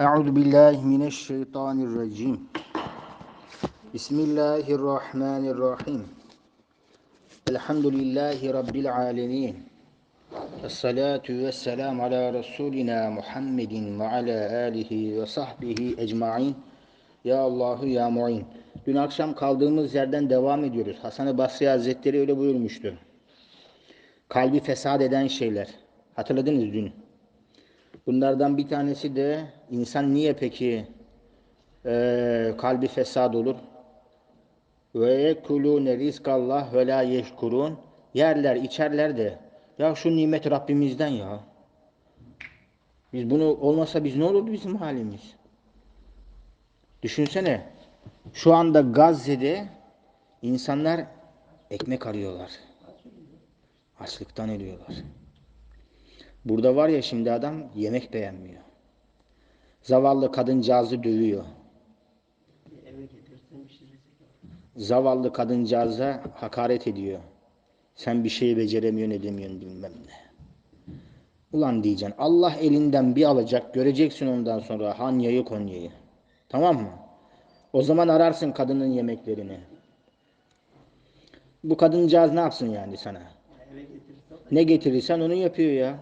أعوذ بالله من الشيطان الرجيم بسم الله الرحمن الرحيم الحمد لله رب العالمين الصلاة والسلام على رسولنا محمد وعلى آله وصحبه ecmaîn. Ya Allahu ya Mu'in. Dün akşam kaldığımız yerden devam ediyoruz. Hasan-ı Basri Hazretleri öyle buyurmuştu. Kalbi fesat eden şeyler. Hatırladınız dün. Bunlardan bir tanesi de insan niye peki e, kalbi fesad olur? Ve yekulune rizkallah ve la yeşkurun. Yerler, içerler de. Ya şu nimet Rabbimizden ya. Biz bunu olmasa biz ne olurdu bizim halimiz? Düşünsene. Şu anda Gazze'de insanlar ekmek arıyorlar. Açlıktan ölüyorlar. Burada var ya şimdi adam yemek beğenmiyor. Zavallı kadıncağızı dövüyor. Zavallı kadıncağıza hakaret ediyor. Sen bir şey beceremiyorsun edemiyorsun bilmem ne. Ulan diyeceksin Allah elinden bir alacak göreceksin ondan sonra Hanya'yı Konya'yı. Tamam mı? O zaman ararsın kadının yemeklerini. Bu kadıncağız ne yapsın yani sana? Ne getirirsen onu yapıyor ya.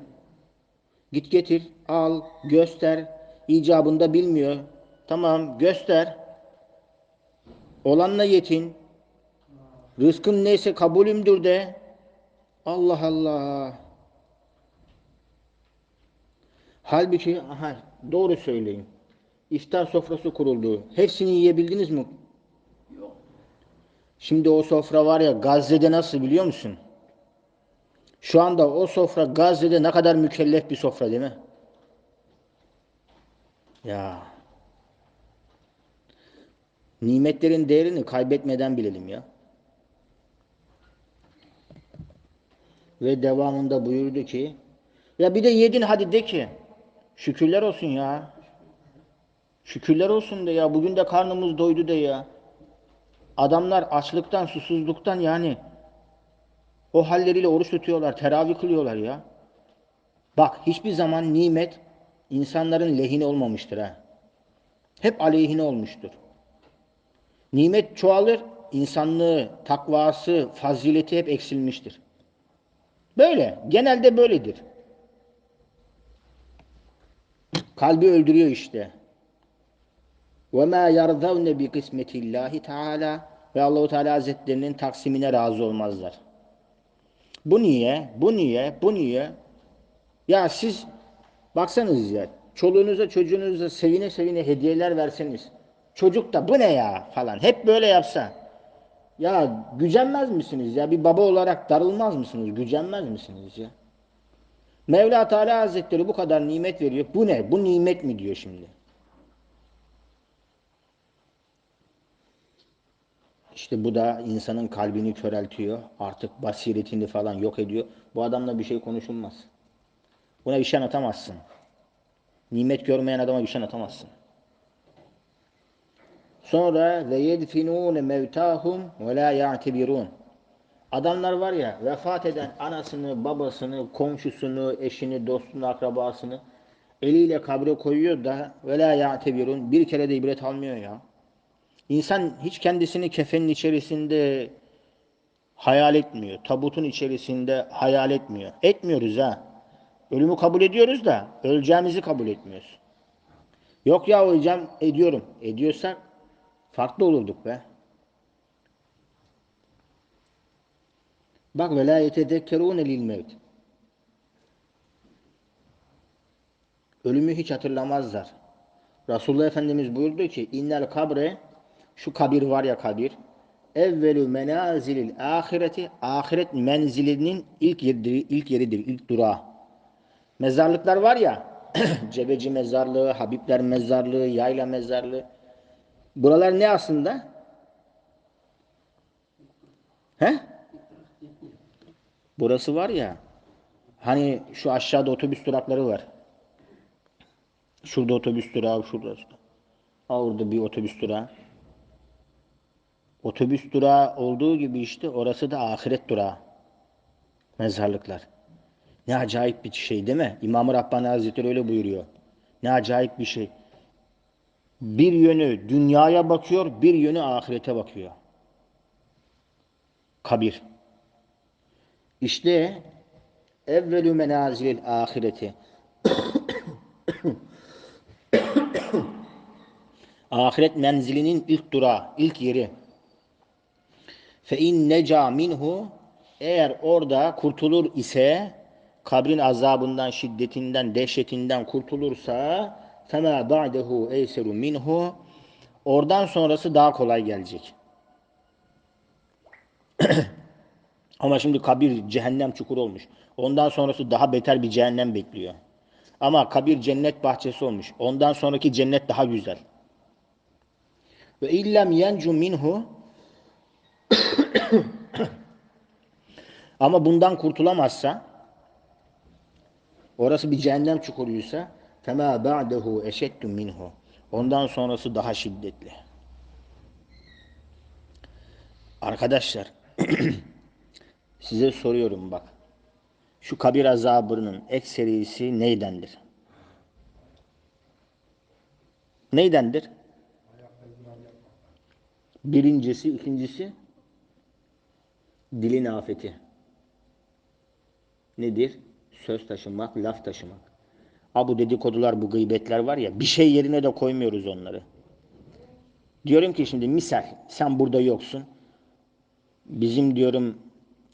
Git getir, al, göster. İcabında bilmiyor. Tamam, göster. Olanla yetin. Rızkın neyse kabulümdür de. Allah Allah. Halbuki aha, doğru söyleyin. İftar sofrası kuruldu. Hepsini yiyebildiniz mi? Yok. Şimdi o sofra var ya Gazze'de nasıl biliyor musun? Şu anda o sofra Gazze'de ne kadar mükellef bir sofra değil mi? Ya. Nimetlerin değerini kaybetmeden bilelim ya. Ve devamında buyurdu ki ya bir de yedin hadi de ki şükürler olsun ya. Şükürler olsun de ya. Bugün de karnımız doydu de ya. Adamlar açlıktan, susuzluktan yani o halleriyle oruç tutuyorlar, teravih kılıyorlar ya. Bak hiçbir zaman nimet insanların lehine olmamıştır ha. Hep aleyhine olmuştur. Nimet çoğalır, insanlığı, takvası, fazileti hep eksilmiştir. Böyle, genelde böyledir. Kalbi öldürüyor işte. وَمَا يَرْضَوْنَ بِقِسْمَةِ اللّٰهِ Teala ve Allahu Teala Hazretlerinin taksimine razı olmazlar. Bu niye? Bu niye? Bu niye? Ya siz baksanız ya çoluğunuza çocuğunuza sevine sevine hediyeler verseniz çocuk da bu ne ya? falan hep böyle yapsa ya gücenmez misiniz ya? Bir baba olarak darılmaz mısınız? Gücenmez misiniz ya? Mevla Teala Hazretleri bu kadar nimet veriyor. Bu ne? Bu nimet mi diyor şimdi İşte bu da insanın kalbini köreltiyor. Artık basiretini falan yok ediyor. Bu adamla bir şey konuşulmaz. Buna bir şey anlatamazsın. Nimet görmeyen adama bir şey anlatamazsın. Sonra ve yedfinûne mevtâhum ve lâ ya'tebirûn. Adamlar var ya vefat eden anasını, babasını, komşusunu, eşini, dostunu, akrabasını eliyle kabre koyuyor da ve lâ ya'tebirûn. Bir kere de ibret almıyor ya. İnsan hiç kendisini kefenin içerisinde hayal etmiyor. Tabutun içerisinde hayal etmiyor. Etmiyoruz ha. Ölümü kabul ediyoruz da öleceğimizi kabul etmiyoruz. Yok ya öleceğim ediyorum. Ediyorsak farklı olurduk be. Bak ve la yetedekkerûne lil mevt. Ölümü hiç hatırlamazlar. Resulullah Efendimiz buyurdu ki innel kabre şu kabir var ya kabir. Evvelü menazilil ahireti ahiret menzilinin ilk yeridir, ilk yeridir, ilk durağı. Mezarlıklar var ya Cebeci mezarlığı, Habibler mezarlığı, Yayla mezarlığı. Buralar ne aslında? He? Burası var ya hani şu aşağıda otobüs durakları var. Şurada otobüs durağı, şurada. Orada bir otobüs durağı. Otobüs durağı olduğu gibi işte orası da ahiret durağı. Mezarlıklar. Ne acayip bir şey değil mi? İmam-ı Rabbani Hazretleri öyle buyuruyor. Ne acayip bir şey. Bir yönü dünyaya bakıyor, bir yönü ahirete bakıyor. Kabir. İşte evvelü menazilil ahireti. Ahiret menzilinin ilk durağı, ilk yeri. Fe in neca minhu eğer orada kurtulur ise kabrin azabından, şiddetinden, dehşetinden kurtulursa fema ba'dehu eyseru minhu oradan sonrası daha kolay gelecek. Ama şimdi kabir cehennem çukuru olmuş. Ondan sonrası daha beter bir cehennem bekliyor. Ama kabir cennet bahçesi olmuş. Ondan sonraki cennet daha güzel. Ve illem yencu minhu ama bundan kurtulamazsa orası bir cehennem çukuruysa fema ba'dehu eşeddu minhu ondan sonrası daha şiddetli. Arkadaşlar size soruyorum bak. Şu kabir azabının ekserisi neydendir? Neydendir? Birincisi, ikincisi dilin afeti. Nedir? Söz taşımak, laf taşımak. Ha bu dedikodular, bu gıybetler var ya bir şey yerine de koymuyoruz onları. Diyorum ki şimdi misal sen burada yoksun. Bizim diyorum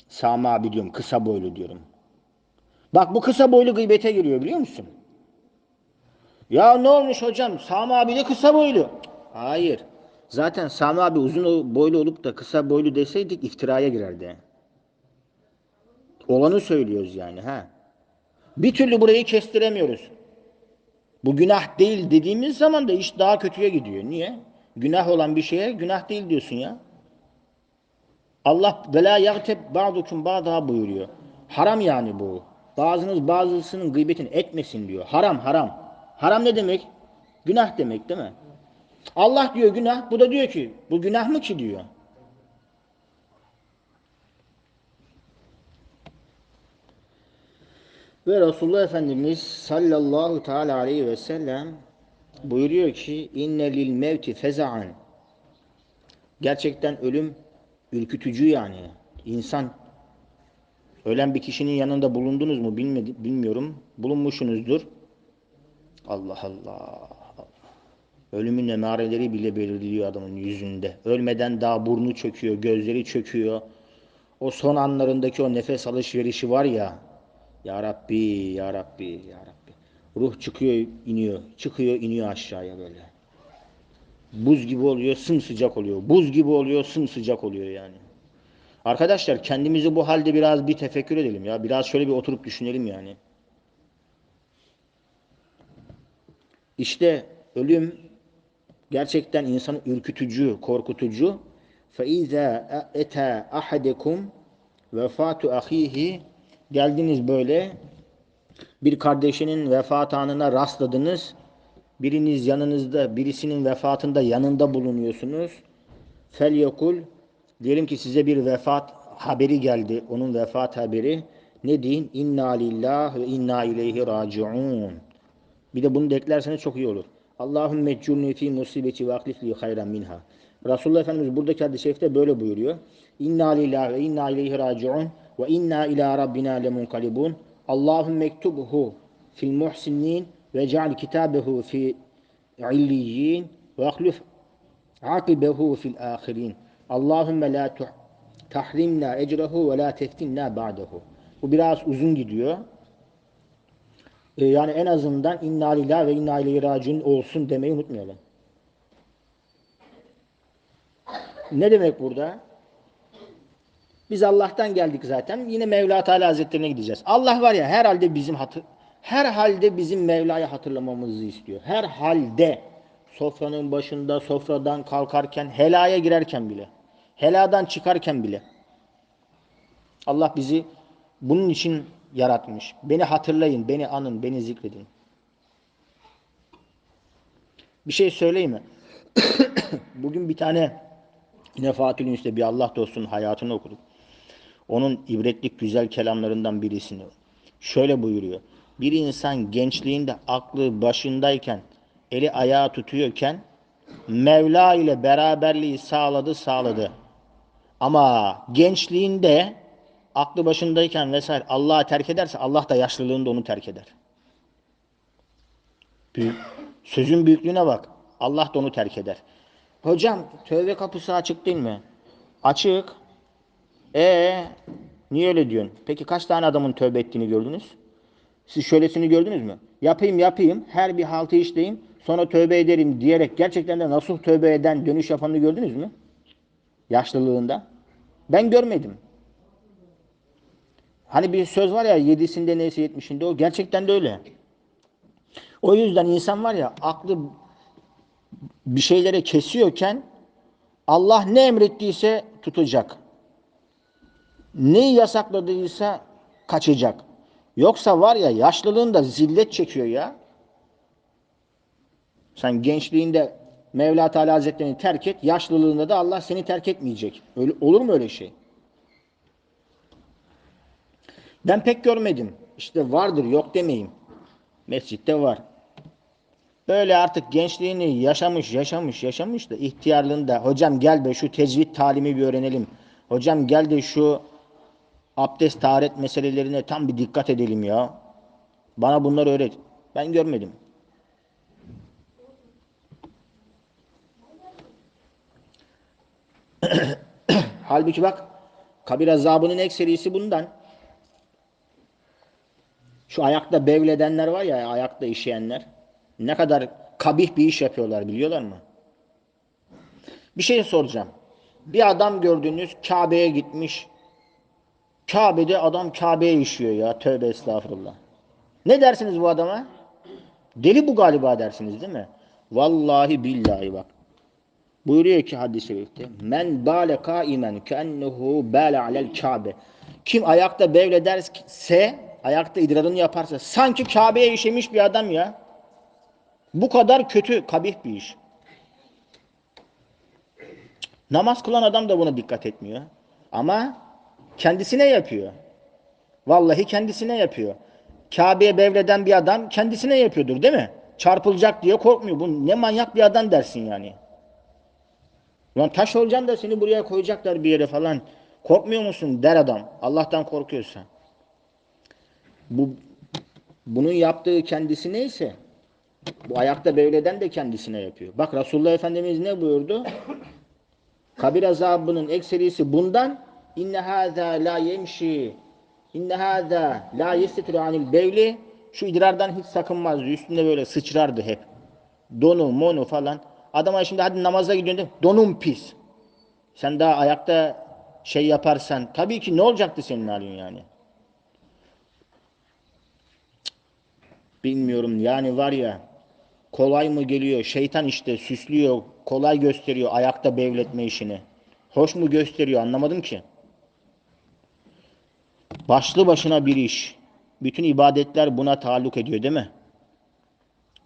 Sami abi diyorum kısa boylu diyorum. Bak bu kısa boylu gıybete giriyor biliyor musun? Ya ne olmuş hocam? Sami abi de kısa boylu. Hayır. Zaten Sami abi uzun boylu olup da kısa boylu deseydik iftiraya girerdi. Olanı söylüyoruz yani ha. Bir türlü burayı kestiremiyoruz. Bu günah değil dediğimiz zaman da iş daha kötüye gidiyor. Niye? Günah olan bir şeye günah değil diyorsun ya. Allah vela yagteb ba'dukum ba'daha buyuruyor. Haram yani bu. Bazınız bazısının gıybetini etmesin diyor. Haram haram. Haram ne demek? Günah demek değil mi? Allah diyor günah. Bu da diyor ki bu günah mı ki diyor. Ve Resulullah Efendimiz sallallahu teala aleyhi ve sellem buyuruyor ki inne lil mevti feza'an gerçekten ölüm ürkütücü yani. İnsan ölen bir kişinin yanında bulundunuz mu bilmedi, bilmiyorum. Bulunmuşsunuzdur. Allah Allah. Ölümün emareleri bile belirliyor adamın yüzünde. Ölmeden daha burnu çöküyor, gözleri çöküyor. O son anlarındaki o nefes alışverişi var ya. Ya Rabbi, Ya Rabbi, Ya Rabbi. Ruh çıkıyor, iniyor. Çıkıyor, iniyor aşağıya böyle. Buz gibi oluyor, sımsıcak oluyor. Buz gibi oluyor, sımsıcak oluyor yani. Arkadaşlar kendimizi bu halde biraz bir tefekkür edelim ya. Biraz şöyle bir oturup düşünelim yani. İşte ölüm gerçekten insanı ürkütücü, korkutucu. فَاِذَا اَتَى اَحَدَكُمْ vefatu ahihi geldiniz böyle bir kardeşinin vefat anına rastladınız. Biriniz yanınızda, birisinin vefatında yanında bulunuyorsunuz. Fel yekul diyelim ki size bir vefat haberi geldi. Onun vefat haberi. Ne deyin? İnna lillah ve inna ileyhi raciun. Bir de bunu da eklerseniz çok iyi olur. Allahümme ecculni fi musibeti ve aklifli hayran minha. Resulullah Efendimiz buradaki hadis-i şerifte böyle buyuruyor. İnna lillahi ve inna ileyhi raciun ve inna ila rabbina lemunkalibun. Allahümme ektubhu fil muhsinin ve ceal kitabehu fi illiyyin ve ahlif akibehu fil ahirin. Allahümme la tahrimna ecrehu ve la teftinna ba'dehu. Bu biraz uzun gidiyor. Ee, yani en azından inna lillahi ve inna ileyhi raciun olsun demeyi unutmayalım. Ne demek burada? Biz Allah'tan geldik zaten. Yine Mevla Teala Hazretlerine gideceğiz. Allah var ya herhalde bizim hatır her halde bizim Mevla'yı hatırlamamızı istiyor. Her halde sofranın başında, sofradan kalkarken, helaya girerken bile, heladan çıkarken bile. Allah bizi bunun için yaratmış. Beni hatırlayın, beni anın, beni zikredin. Bir şey söyleyeyim mi? Bugün bir tane yine Fatih Üns'te bir Allah dostunun hayatını okuduk. Onun ibretlik güzel kelamlarından birisini. Şöyle buyuruyor. Bir insan gençliğinde aklı başındayken, eli ayağı tutuyorken Mevla ile beraberliği sağladı sağladı. Ama gençliğinde aklı başındayken vesaire Allah'ı terk ederse Allah da yaşlılığında onu terk eder. Büyük. Sözün büyüklüğüne bak. Allah da onu terk eder. Hocam tövbe kapısı açık değil mi? Açık. E niye öyle diyorsun? Peki kaç tane adamın tövbe ettiğini gördünüz? Siz şöylesini gördünüz mü? Yapayım yapayım, her bir haltı işleyeyim, sonra tövbe ederim diyerek gerçekten de nasıl tövbe eden, dönüş yapanını gördünüz mü? Yaşlılığında. Ben görmedim. Hani bir söz var ya yedisinde neyse yetmişinde o gerçekten de öyle. O yüzden insan var ya aklı bir şeylere kesiyorken Allah ne emrettiyse tutacak. Neyi yasakladıysa kaçacak. Yoksa var ya yaşlılığında zillet çekiyor ya. Sen gençliğinde Mevla Teala Hazretlerini terk et, yaşlılığında da Allah seni terk etmeyecek. Öyle, olur mu öyle şey? Ben pek görmedim. İşte vardır, yok demeyeyim. Mescitte var. Böyle artık gençliğini yaşamış, yaşamış, yaşamış da ihtiyarlığında hocam gel be şu tecvid talimi bir öğrenelim. Hocam gel de şu abdest taharet meselelerine tam bir dikkat edelim ya. Bana bunları öğret. Ben görmedim. Halbuki bak kabir azabının ekserisi bundan. Şu ayakta bevledenler var ya ayakta işeyenler. Ne kadar kabih bir iş yapıyorlar biliyorlar mı? Bir şey soracağım. Bir adam gördüğünüz Kabe'ye gitmiş. Kabe'de adam Kabe'ye işiyor ya. Tövbe estağfurullah. Ne dersiniz bu adama? Deli bu galiba dersiniz değil mi? Vallahi billahi bak. Buyuruyor ki hadis-i şerifte. Men bale kaimen kennehu bale alel Kabe. Kim ayakta bevlederse, ayakta idrarını yaparsa sanki Kabe'ye işemiş bir adam ya. Bu kadar kötü, kabih bir iş. Namaz kılan adam da buna dikkat etmiyor. Ama kendisine yapıyor. Vallahi kendisine yapıyor. Kabe'ye bevreden bir adam kendisine yapıyordur değil mi? Çarpılacak diye korkmuyor. Bu ne manyak bir adam dersin yani. Ulan taş olacaksın da seni buraya koyacaklar bir yere falan. Korkmuyor musun der adam. Allah'tan korkuyorsa. Bu bunun yaptığı kendisi neyse bu ayakta beyleden de kendisine yapıyor. Bak Resulullah Efendimiz ne buyurdu? Kabir azabının ekserisi bundan inne hâzâ la yemşi inne hâzâ la yestitru anil bevli şu idrardan hiç sakınmazdı. Üstünde böyle sıçrardı hep. Donu, monu falan. Adama şimdi hadi namaza gidiyorsun. Donum pis. Sen daha ayakta şey yaparsan tabii ki ne olacaktı senin halin yani? Bilmiyorum yani var ya kolay mı geliyor? Şeytan işte süslüyor, kolay gösteriyor ayakta bevletme işini. Hoş mu gösteriyor anlamadım ki. Başlı başına bir iş. Bütün ibadetler buna taalluk ediyor değil mi?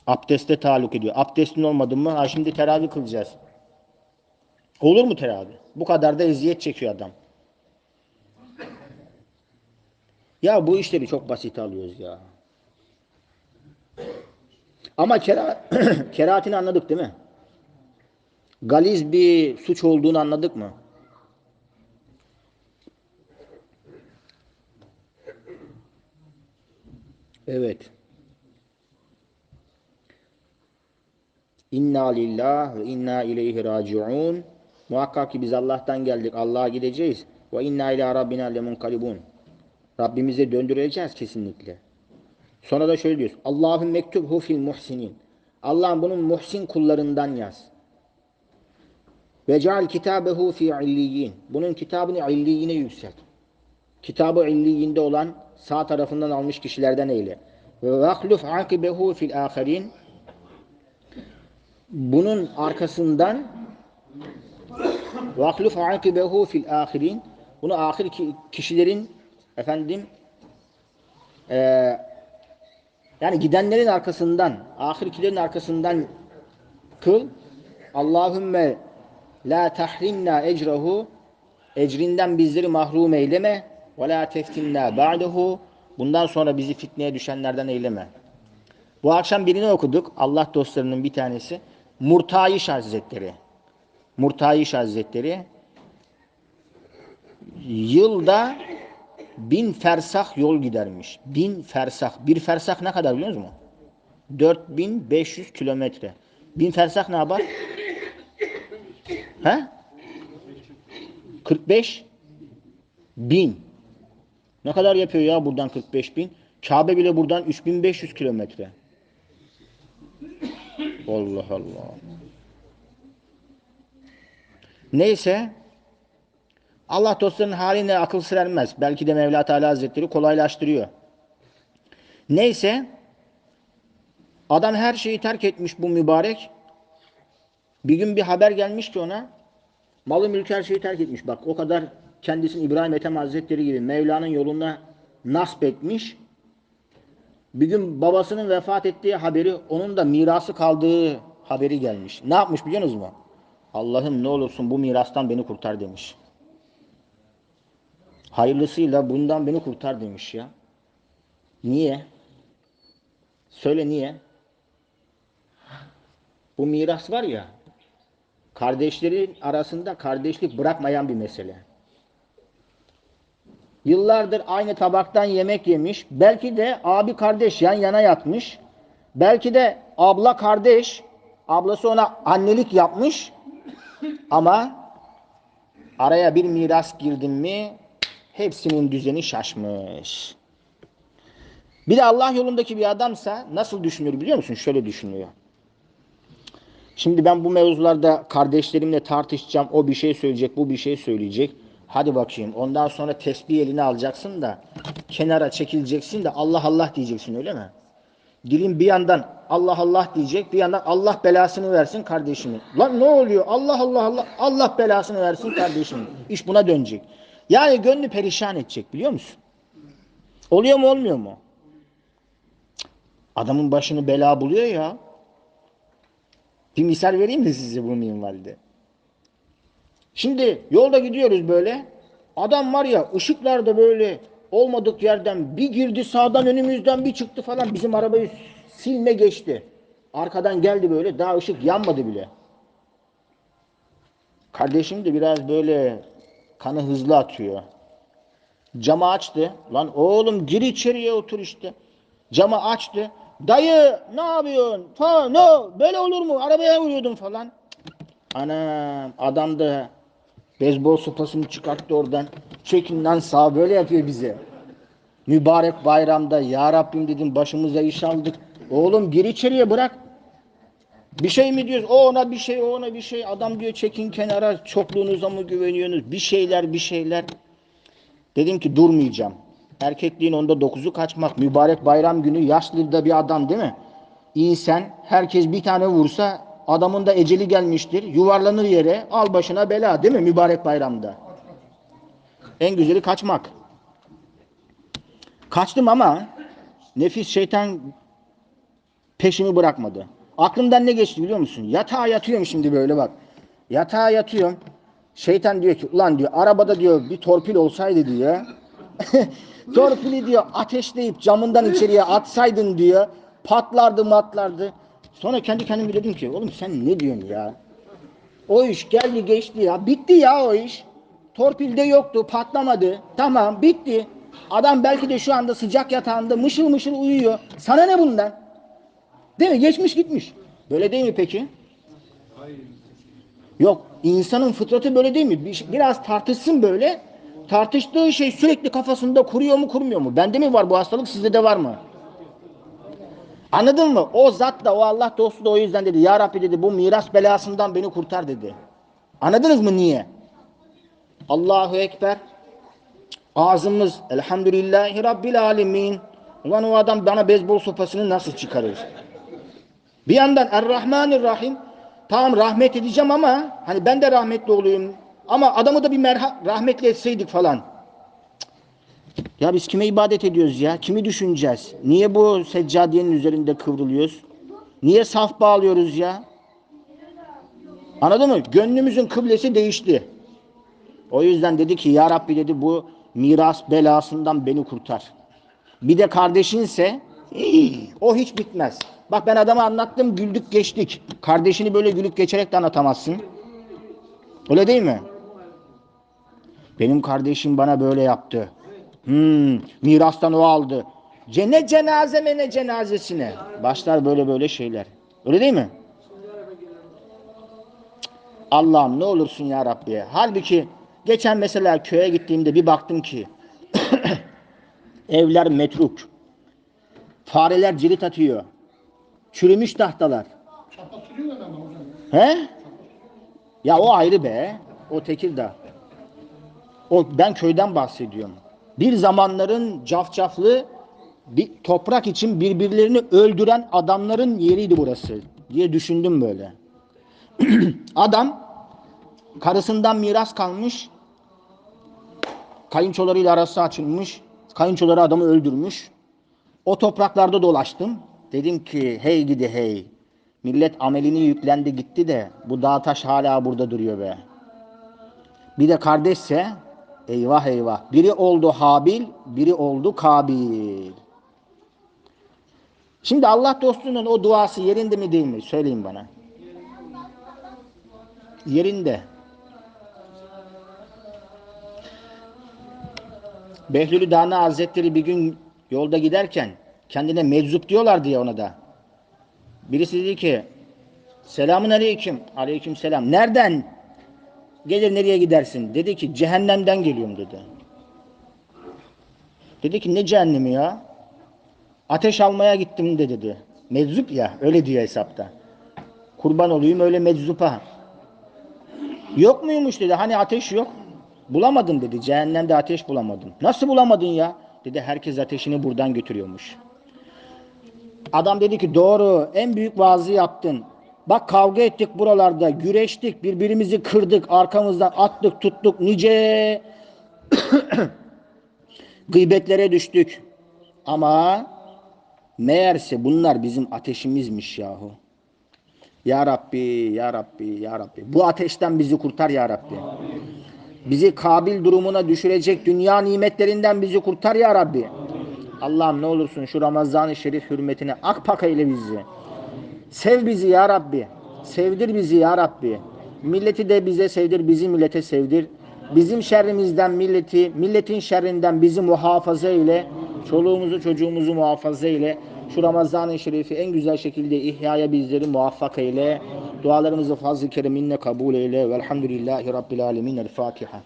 Abdeste taalluk ediyor. Abdestin olmadı mı? Ha şimdi teravih kılacağız. Olur mu teravih? Bu kadar da eziyet çekiyor adam. Ya bu işleri çok basit alıyoruz ya. Ama kera, kerahatini anladık değil mi? Galiz bir suç olduğunu anladık mı? Evet. İnna lillah ve inna ileyhi raciun. Muhakkak ki biz Allah'tan geldik. Allah'a gideceğiz. Ve inna ila rabbina lemunkalibun. Rabbimize döndüreceğiz kesinlikle. Sonra da şöyle diyoruz. Allah'ın mektubhu fil muhsinin. Allah'ın bunun muhsin kullarından yaz. Ve ceal kitabehu fi illiyin. Bunun kitabını illiyine yükselt. Kitabı illiyinde olan sağ tarafından almış kişilerden eyle. Ve vakluf akibehu fil ahirin. Bunun arkasından vakluf akibehu fil ahirin. Bunu ahir kişilerin efendim eee yani gidenlerin arkasından, ahirkilerin arkasından kıl. Allahümme la tahrimna ecrahu ecrinden bizleri mahrum eyleme ve la teftinna ba'dehu bundan sonra bizi fitneye düşenlerden eyleme. Bu akşam birini okuduk. Allah dostlarının bir tanesi. Murtayiş Hazretleri. Murtayiş Hazretleri yılda bin fersah yol gidermiş. Bin fersah. Bir fersah ne kadar biliyor musunuz? 4500 kilometre. Bin fersah ne yapar? He? 45 bin. Ne kadar yapıyor ya buradan 45 bin? Kabe bile buradan 3500 kilometre. Allah Allah. Neyse Allah dostlarının haline akıl sır ermez. Belki de Mevla Teala Hazretleri kolaylaştırıyor. Neyse adam her şeyi terk etmiş bu mübarek. Bir gün bir haber gelmiş ki ona malı mülkü her şeyi terk etmiş. Bak o kadar kendisini İbrahim Ethem Hazretleri gibi Mevla'nın yoluna nasp etmiş. Bir gün babasının vefat ettiği haberi onun da mirası kaldığı haberi gelmiş. Ne yapmış biliyor musunuz mu? Allah'ım ne olursun bu mirastan beni kurtar demiş. Hayırlısıyla bundan beni kurtar demiş ya. Niye? Söyle niye? Bu miras var ya, kardeşlerin arasında kardeşlik bırakmayan bir mesele. Yıllardır aynı tabaktan yemek yemiş. Belki de abi kardeş yan yana yatmış. Belki de abla kardeş, ablası ona annelik yapmış. Ama araya bir miras girdin mi hepsinin düzeni şaşmış. Bir de Allah yolundaki bir adamsa nasıl düşünüyor biliyor musun? Şöyle düşünüyor. Şimdi ben bu mevzularda kardeşlerimle tartışacağım. O bir şey söyleyecek, bu bir şey söyleyecek. Hadi bakayım. Ondan sonra tesbih eline alacaksın da kenara çekileceksin de Allah Allah diyeceksin öyle mi? Dilin bir yandan Allah Allah diyecek, bir yandan Allah belasını versin kardeşimin. Lan ne oluyor? Allah Allah Allah Allah belasını versin kardeşimin. İş buna dönecek. Yani gönlü perişan edecek biliyor musun? Oluyor mu olmuyor mu? Adamın başını bela buluyor ya. Bir misal vereyim mi size bu minvalde? Şimdi yolda gidiyoruz böyle. Adam var ya ışıklarda böyle olmadık yerden bir girdi sağdan önümüzden bir çıktı falan bizim arabayı silme geçti. Arkadan geldi böyle daha ışık yanmadı bile. Kardeşim de biraz böyle kanı hızlı atıyor. Camı açtı. Lan oğlum gir içeriye otur işte. Camı açtı. Dayı ne yapıyorsun? Ha ne? Böyle olur mu? Arabaya vuruyordum falan. Anam adam da beyzbol sopasını çıkarttı oradan. Çekin lan sağ böyle yapıyor bize. Mübarek bayramda ya Rabbim dedim başımıza iş aldık. Oğlum gir içeriye bırak. Bir şey mi diyoruz? O ona bir şey, o ona bir şey. Adam diyor çekin kenara çokluğunuza mı güveniyorsunuz? Bir şeyler, bir şeyler. Dedim ki durmayacağım. Erkekliğin onda dokuzu kaçmak. Mübarek bayram günü yaşlı da bir adam değil mi? İnsan herkes bir tane vursa adamın da eceli gelmiştir. Yuvarlanır yere al başına bela değil mi mübarek bayramda? En güzeli kaçmak. Kaçtım ama nefis şeytan peşimi bırakmadı. Aklımdan ne geçti biliyor musun? Yatağa yatıyorum şimdi böyle bak. Yatağa yatıyorum. Şeytan diyor ki ulan diyor arabada diyor bir torpil olsaydı diyor. Torpili diyor ateşleyip camından içeriye atsaydın diyor. Patlardı matlardı. Sonra kendi kendime dedim ki oğlum sen ne diyorsun ya? O iş geldi geçti ya. Bitti ya o iş. Torpilde yoktu patlamadı. Tamam bitti. Adam belki de şu anda sıcak yatağında mışıl mışıl uyuyor. Sana ne bundan? Değil mi? Geçmiş gitmiş. Böyle değil mi peki? Yok. insanın fıtratı böyle değil mi? Bir- Biraz tartışsın böyle. Tartıştığı şey sürekli kafasında kuruyor mu kurmuyor mu? Bende mi var bu hastalık sizde de var mı? Anladın mı? O zat da o Allah dostu da o yüzden dedi. Ya Rabbi dedi bu miras belasından beni kurtar dedi. Anladınız mı niye? Allahu Ekber. Ağzımız elhamdülillahi Rabbil alemin. Ulan o adam bana beyzbol sopasını nasıl çıkarır? Bir yandan Er-Rahmanir-Rahim. Tamam rahmet edeceğim ama hani ben de rahmetli olayım. Ama adamı da bir merha rahmetli etseydik falan. Ya biz kime ibadet ediyoruz ya? Kimi düşüneceğiz? Niye bu seccadiyenin üzerinde kıvrılıyoruz? Niye saf bağlıyoruz ya? Anladın mı? Gönlümüzün kıblesi değişti. O yüzden dedi ki ya Rabbi dedi bu miras belasından beni kurtar. Bir de kardeşinse o hiç bitmez. Bak ben adama anlattım güldük geçtik. Kardeşini böyle gülüp geçerek de anlatamazsın. Öyle değil mi? Benim kardeşim bana böyle yaptı. Hmm, mirastan o aldı. Cennet cenazeme ne cenazesine. Başlar böyle böyle şeyler. Öyle değil mi? Allah'ım ne olursun ya Rabbi. Halbuki geçen mesela köye gittiğimde bir baktım ki evler metruk. Fareler cirit atıyor. Çürümüş tahtalar. Kapatılıyor ama hocam. He? Ya o ayrı be. O Tekirdağ. O ben köyden bahsediyorum. Bir zamanların cafcaflı bir toprak için birbirlerini öldüren adamların yeriydi burası diye düşündüm böyle. Adam karısından miras kalmış. Kayınçolarıyla arası açılmış. Kayınçoları adamı öldürmüş. O topraklarda dolaştım. Dedim ki hey gidi hey. Millet amelini yüklendi gitti de bu dağ taş hala burada duruyor be. Bir de kardeşse eyvah eyvah. Biri oldu Habil, biri oldu Kabil. Şimdi Allah dostunun o duası yerinde mi değil mi? Söyleyin bana. Yerinde. Behlülü Dana Hazretleri bir gün yolda giderken kendine meczup diyorlar diye ona da. Birisi dedi ki selamun aleyküm. Aleyküm selam. Nereden? Gelir nereye gidersin? Dedi ki cehennemden geliyorum dedi. Dedi ki ne cehennemi ya? Ateş almaya gittim de dedi. Meczup ya öyle diyor hesapta. Kurban olayım öyle meczupa. Yok muymuş dedi. Hani ateş yok. Bulamadım dedi. Cehennemde ateş bulamadım. Nasıl bulamadın ya? Dedi herkes ateşini buradan götürüyormuş. Adam dedi ki doğru en büyük vaazı yaptın. Bak kavga ettik buralarda, güreştik, birbirimizi kırdık, arkamızdan attık, tuttuk, nice gıybetlere düştük. Ama meğerse bunlar bizim ateşimizmiş yahu. Ya Rabbi, Ya Rabbi, Ya Rabbi. Bu ateşten bizi kurtar Ya Rabbi. Bizi kabil durumuna düşürecek dünya nimetlerinden bizi kurtar Ya Rabbi. Allah'ım ne olursun şu Ramazan-ı Şerif hürmetine akpak eyle bizi. Sev bizi ya Rabbi. Sevdir bizi ya Rabbi. Milleti de bize sevdir, bizi millete sevdir. Bizim şerrimizden milleti, milletin şerrinden bizi muhafaza ile, çoluğumuzu çocuğumuzu muhafaza ile, şu Ramazan-ı Şerif'i en güzel şekilde ihyaya bizleri muvaffak eyle. Dualarımızı fazl-ı kereminle kabul eyle. Velhamdülillahi Rabbil Alemin. El Fatiha.